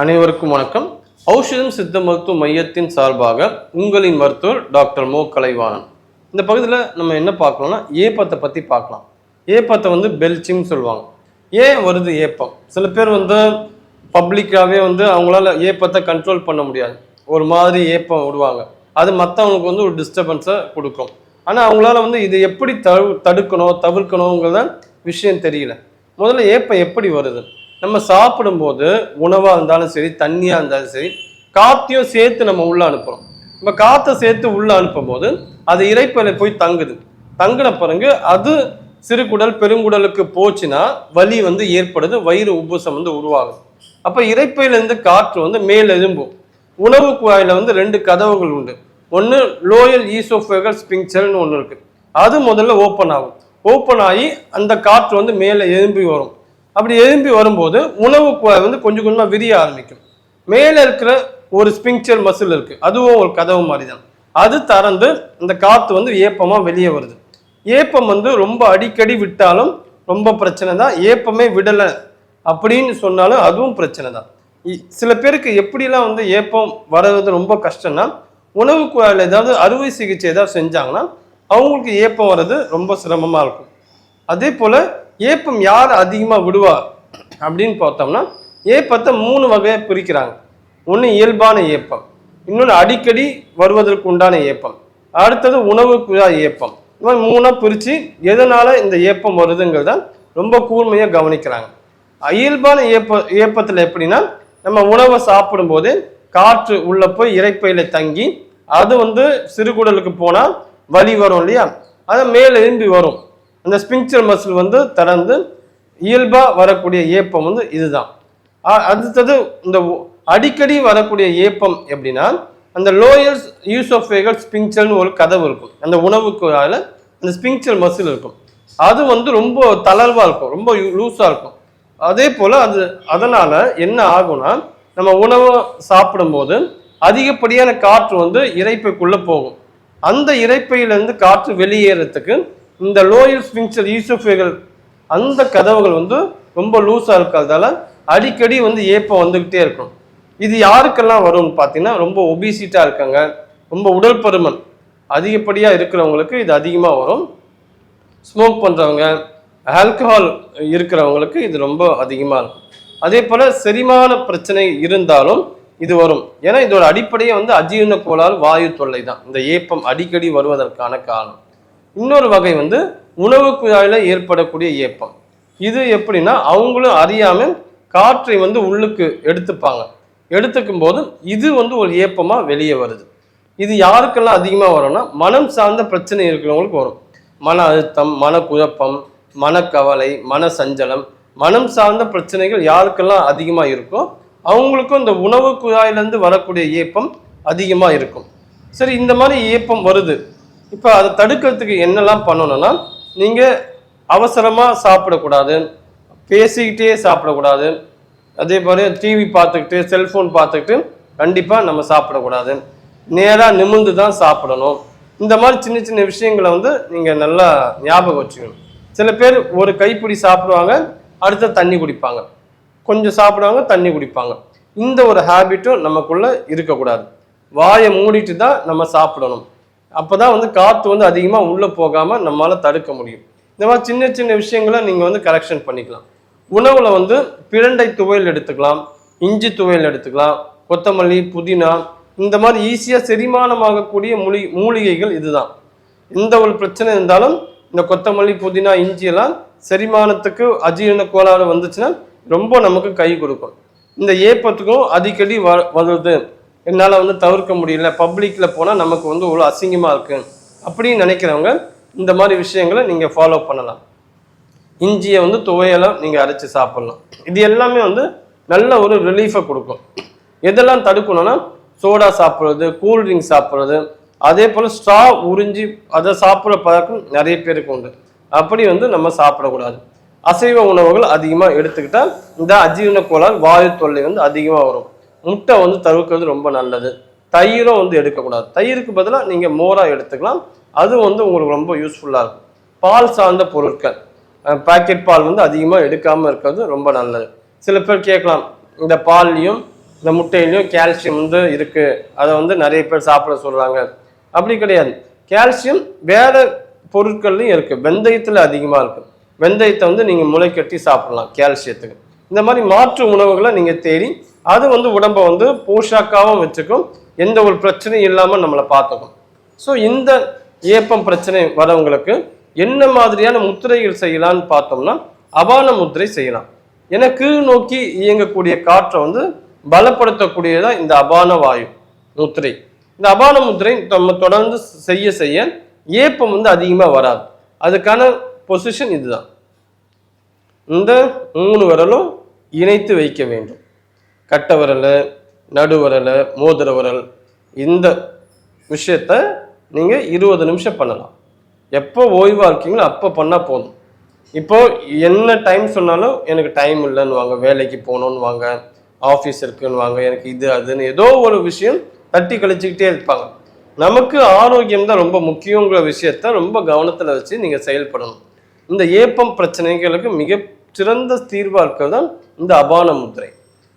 அனைவருக்கும் வணக்கம். ஔஷதம் சித்த மருத்துவ மையத்தின் சார்பாக உங்களின் மருத்துவர் டாக்டர் மோ. கலைவாணன். இந்த பகுதியில் நம்ம என்ன பார்க்கலாம்னா ஏப்பத்தை பற்றி பார்க்கலாம். ஏப்பத்தை வந்து பெல்ச்சின்னு சொல்லுவாங்க. ஏன் வருது ஏப்பம்? சில பேர் வந்து பப்ளிக்காகவே வந்து அவங்களால ஏப்பத்தை கண்ட்ரோல் பண்ண முடியாது. ஒரு மாதிரி ஏப்பம் விடுவாங்க. அது மற்றவங்களுக்கு வந்து ஒரு டிஸ்டர்பன்ஸை கொடுக்கும். ஆனால் அவங்களால வந்து இதை எப்படி தடு தடுக்கணும் தவிர்க்கணுங்கிறத விஷயம் தெரியல. முதல்ல ஏப்பம் எப்படி வருது? நம்ம சாப்பிடும்போது உணவாக இருந்தாலும் சரி தண்ணியாக இருந்தாலும் சரி காற்றையும் சேர்த்து நம்ம உள்ளே அனுப்புகிறோம் நம்ம காற்றை சேர்த்து உள்ளே அனுப்பும்போது அது இறைப்பையில போய் தங்குது. தங்கின பிறகு அது சிறுகுடல் பெருங்குடலுக்கு போச்சுன்னா வலி வந்து ஏற்படுது வயிறு உப்புசம் வந்து உருவாகுது. அப்போ இறைப்பையிலேருந்து காற்று வந்து மேல் எழும்பும். உணவு குழாயில் வந்து ரெண்டு கதவுகள் உண்டு. ஒன்று லோயல் ஈசோஃபேகல் ஸ்பிங்சல்னு ஒன்று இருக்குது அது முதல்ல ஓப்பன் ஆகும். ஓப்பன் ஆகி அந்த காற்று வந்து மேலே எழும்பி வரும். அப்படி எழும்பி வரும்போது உணவு வந்து கொஞ்சம் கொஞ்சமாக விரிய ஆரம்பிக்கும். மேலே இருக்கிற ஒரு ஸ்பிங்சர் மசில் இருக்குது அதுவும் ஒரு கதவு மாதிரி தான் அது திறந்து அந்த காற்று வந்து ஏப்பமாக வெளியே வருது. ஏப்பம் வந்து ரொம்ப அடிக்கடி விட்டாலும் ரொம்ப பிரச்சனை தான் ஏப்பமே விடலை அப்படின்னு சொன்னாலும் அதுவும் பிரச்சனை தான் இ- சில பேருக்கு எப்படிலாம் வந்து ஏப்பம் வர்றது ரொம்ப கஷ்டம்னா உணவு குழாயில் ஏதாவது அறுவை சிகிச்சை ஏதாவது செஞ்சாங்கன்னா அவங்களுக்கு ஏப்பம் வர்றது ரொம்ப சிரமமாக இருக்கும். அதே போல் ஏப்பம் யார் அதிகமாக விடுவா அப்படின்னு பார்த்தோம்னா ஏப்பத்தை மூணு வகையாக பிரிக்கிறாங்க. ஒன்று இயல்பான ஏப்பம் இன்னொன்று அடிக்கடி வருவதற்கு உண்டான ஏப்பம். அடுத்தது உணவு குழாய் ஏப்பம். இது மாதிரி மூணாக பிரித்து எதனால் இந்த ஏப்பம் வருதுங்கிறத ரொம்ப கூர்மையாக கவனிக்கிறாங்க. இயல்பான ஏப்ப ஏப்பத்தில் எப்படின்னா நம்ம உணவை சாப்பிடும்போது காற்று உள்ளே போய் இறைப்பையில் தங்கி அது வந்து சிறுகுடலுக்கு போனால் வலி வரும் இல்லையா? அது மேலே எழும்பி வரும். அந்த ஸ்பிங்சர் மசில் வந்து திறந்து இயல்பாக வரக்கூடிய ஏப்பம் வந்து இதுதான். அடுத்தது இந்த அடிக்கடி வரக்கூடிய ஏப்பம் எப்படின்னா அந்த லோயர் யூசோஃபேகல் ஸ்பிங்சர்னு ஒரு கதவு இருக்கும். அந்த உணவுக்கு அந்த ஸ்பிங்சர் மசில் இருக்கும். அது வந்து ரொம்ப தளர்வாக இருக்கும் ரொம்ப லூஸாக இருக்கும். அதே போல் அது அதனால் என்ன ஆகும்னா நம்ம உணவை சாப்பிடும்போது அதிகப்படியான காற்று வந்து இறைப்பைக்குள்ளே போகும். அந்த இறைப்பையிலேருந்து காற்று வெளியேறத்துக்கு இந்த லோயர் ஸ்பிங்சர் ஈசோஃபேகல் அந்த கதவுகள் வந்து ரொம்ப லூஸாக இருக்கிறதால அடிக்கடி வந்து ஏப்பம் வந்துக்கிட்டே இருக்கும். இது யாருக்கெல்லாம் வரும்னு பார்த்தீங்கன்னா ரொம்ப ஒபிசிட்டாக இருக்காங்க ரொம்ப உடல் பருமன் அதிகப்படியாக இருக்கிறவங்களுக்கு இது அதிகமாக வரும். ஸ்மோக் பண்ணுறவங்க ஆல்கஹால் இருக்கிறவங்களுக்கு இது ரொம்ப அதிகமாக இருக்கும். அதே போல் செரிமான பிரச்சனை இருந்தாலும் இது வரும். ஏன்னா இதோட அடிப்படையே வந்து அஜீரண கோளாறு வாயு தொல்லை தான். இந்த ஏப்பம் அடிக்கடி வருவதற்கான காரணம். இன்னொரு வகை வந்து உணவு குழாயில் ஏற்படக்கூடிய ஏப்பம். இது எப்படின்னா அவங்களும் அறியாமல் காற்றை வந்து உள்ளுக்கு எடுத்துப்பாங்க. எடுத்துக்கும் போது இது வந்து ஒரு ஏப்பமாக வெளியே வருது. இது யாருக்கெல்லாம் அதிகமாக வரும்னா மனம் சார்ந்த பிரச்சனை இருக்கிறவங்களுக்கு வரும். மன அழுத்தம் மனக்குழப்பம் மனக்கவலை மன சஞ்சலம் மனம் சார்ந்த பிரச்சனைகள் யாருக்கெல்லாம் அதிகமாக இருக்கோ அவங்களுக்கும் இந்த உணவு குழாயிலேருந்து வரக்கூடிய ஏப்பம் அதிகமாக இருக்கும். சரி இந்த மாதிரி ஏப்பம் வருது. இப்போ அதை தடுக்கிறதுக்கு என்னெல்லாம் பண்ணணும்னா நீங்கள் அவசரமாக சாப்பிடக்கூடாது. பேசிக்கிட்டே சாப்பிடக்கூடாது. அதே மாதிரி டிவி பார்த்துக்கிட்டு செல்ஃபோன் பார்த்துக்கிட்டு கண்டிப்பாக நம்ம சாப்பிடக்கூடாது. நேராக நிமிர்ந்து தான் சாப்பிடணும். இந்த மாதிரி சின்ன சின்ன விஷயங்களை வந்து நீங்கள் நல்லா ஞாபகம் வச்சுக்கணும். சில பேர் ஒரு கைப்பிடி சாப்பிடுவாங்க அடுத்த தண்ணி குடிப்பாங்க. கொஞ்சம் சாப்பிடுவாங்க தண்ணி குடிப்பாங்க. இந்த ஒரு ஹேபிட்டும் நமக்குள்ளே இருக்கக்கூடாது. வாயை மூடிட்டு தான் நம்ம சாப்பிடணும். அப்பதான் வந்து காற்று வந்து அதிகமாக உள்ளே போகாமல் நம்மளால் தடுக்க முடியும். இந்த மாதிரி சின்ன சின்ன விஷயங்களை நீங்கள் வந்து கரெக்ஷன் பண்ணிக்கலாம். உணவில் வந்து பிரண்டை துவையல் எடுத்துக்கலாம் இஞ்சி துவையல் எடுத்துக்கலாம் கொத்தமல்லி புதினா இந்த மாதிரி ஈஸியாக செரிமானமாகக்கூடிய மூலி மூலிகைகள் இதுதான். எந்த ஒரு பிரச்சனை இருந்தாலும் இந்த கொத்தமல்லி புதினா இஞ்சியெல்லாம் செரிமானத்துக்கு அஜீரண கோளாறு வந்துச்சுன்னா ரொம்ப நமக்கு கை கொடுக்கும். இந்த ஏப்பத்துக்கும் அடிக்கடி வ வருது என்னால் வந்து தவிர்க்க முடியல. பப்ளிக்கில் போனால் நமக்கு வந்து ஒரு அசிங்கமாக இருக்குது அப்படின்னு நினைக்கிறவங்க இந்த மாதிரி விஷயங்களை நீங்கள் ஃபாலோ பண்ணலாம். இஞ்சியை வந்து துவையெல்லாம் நீங்கள் அரைச்சி சாப்பிட்லாம். இது எல்லாமே வந்து நல்ல ஒரு ரிலீஃபை கொடுக்கும். எதெல்லாம் தடுக்கணும்னா சோடா சாப்பிட்றது கூல்ட்ரிங்க் சாப்பிட்றது. அதே போல் ஸ்ட்ரா உறிஞ்சி அதை சாப்பிட்ற பழக்கம் நிறைய பேருக்கு உண்டு. அப்படி வந்து நம்ம சாப்பிடக்கூடாது. அசைவ உணவுகள் அதிகமாக எடுத்துக்கிட்டால் இந்த அஜீவன கோளாறு வாயு தொல்லை வந்து அதிகமாக வரும். முட்டை வந்து தவிர்க்கிறது ரொம்ப நல்லது. தயிரும் வந்து எடுக்கக்கூடாது. தயிருக்கு பதிலாக நீங்கள் மோராக எடுத்துக்கலாம். அது வந்து உங்களுக்கு ரொம்ப யூஸ்ஃபுல்லாக இருக்கும். பால் சார்ந்த பொருட்கள். பாக்கெட் பால் வந்து அதிகமாக எடுக்காமல் இருக்கிறது ரொம்ப நல்லது. சில பேர் கேட்கலாம் இந்த பால்லையும் இந்த முட்டையிலையும் கால்சியம் வந்து இருக்குது அதை வந்து நிறைய பேர் சாப்பிட சொல்கிறாங்க அப்படி கிடையாது. கால்சியம் வேறு பொருட்கள்லையும் இருக்குது வெந்தயத்தில் அதிகமாக இருக்கும் வெந்தயத்தை வந்து நீங்கள் முளை கட்டி சாப்பிடலாம் கால்சியத்துக்கு இந்த மாதிரி மாற்று உணவுகளை நீங்கள் தேடி அது வந்து உடம்பை வந்து போஷாக்காகவும் வச்சுக்கும். எந்த ஒரு பிரச்சனையும் இல்லாமல் நம்மளை பார்த்துக்கும். ஸோ இந்த ஏப்பம் பிரச்சனை வரவங்களுக்கு என்ன மாதிரியான முத்திரைகள் செய்யலான்னு பார்த்தோம்னா அபான முத்திரை செய்யலாம். ஏன்னா கீழ் நோக்கி இயங்கக்கூடிய காற்றை வந்து பலப்படுத்தக்கூடியதான் இந்த அபான வாயு முத்திரை. இந்த அபான முத்திரை நம்ம தொடர்ந்து செய்ய செய்ய ஏப்பம் வந்து அதிகமாக வராது. அதுக்கான பொசிஷன் இதுதான். இந்த மூணு விரலும் இணைத்து வைக்க வேண்டும். கட்டை விரல் நடுவிரல் மோதிர விரல் இந்த விஷயத்த நீங்கள் இருபது நிமிஷம் பண்ணலாம். எப்போ ஓய்வாக இருக்கீங்களோ அப்போ பண்ணால் போதும். இப்போ என்ன டைம் சொன்னாலும் எனக்கு டைம் இல்லைன்னு வாங்க வேலைக்கு போகணுன்னு வாங்க ஆஃபீஸ் இருக்குன்னு வாங்க எனக்கு இது அதுன்னு ஏதோ ஒரு விஷயம் தட்டி கழிச்சுக்கிட்டே இருப்பாங்க. நமக்கு ஆரோக்கியம் தான் ரொம்ப முக்கியங்கிற விஷயத்த ரொம்ப கவனத்தில் வச்சு நீங்கள் செயல்படணும். இந்த ஏப்பம் பிரச்சனைகளுக்கு மிக சிறந்த தீர்வாக இருக்கிறது தான் இந்த அபான முத்திரை.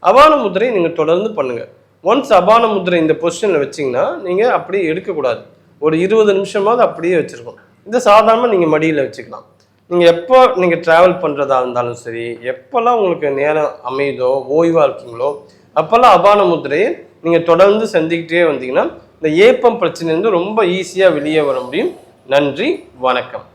அபான முத்திரை நீங்கள் தொடர்ந்து பண்ணுங்கள் ஒன்ஸ் அபான முதிரை இந்த பொசிஷனில் வச்சிங்கன்னா நீங்கள் அப்படியே எடுக்கக்கூடாது. ஒரு இருபது நிமிஷமாவது அப்படியே வச்சுருக்கோம் இதை சாதாரணமாக நீங்கள் மடியில் வச்சுக்கலாம். நீங்கள் எப்போ நீங்கள் ட்ராவல் பண்ணுறதா இருந்தாலும் சரி எப்போல்லாம் உங்களுக்கு நேரம் அமையுதோ ஓய்வாக இருக்கீங்களோ அப்போல்லாம் அபான முதிரையை நீங்கள் தொடர்ந்து செஞ்சுக்கிட்டே வந்தீங்கன்னா இந்த ஏப்பம் வந்து ரொம்ப ஈஸியாக வெளியே வர முடியும். நன்றி வணக்கம்.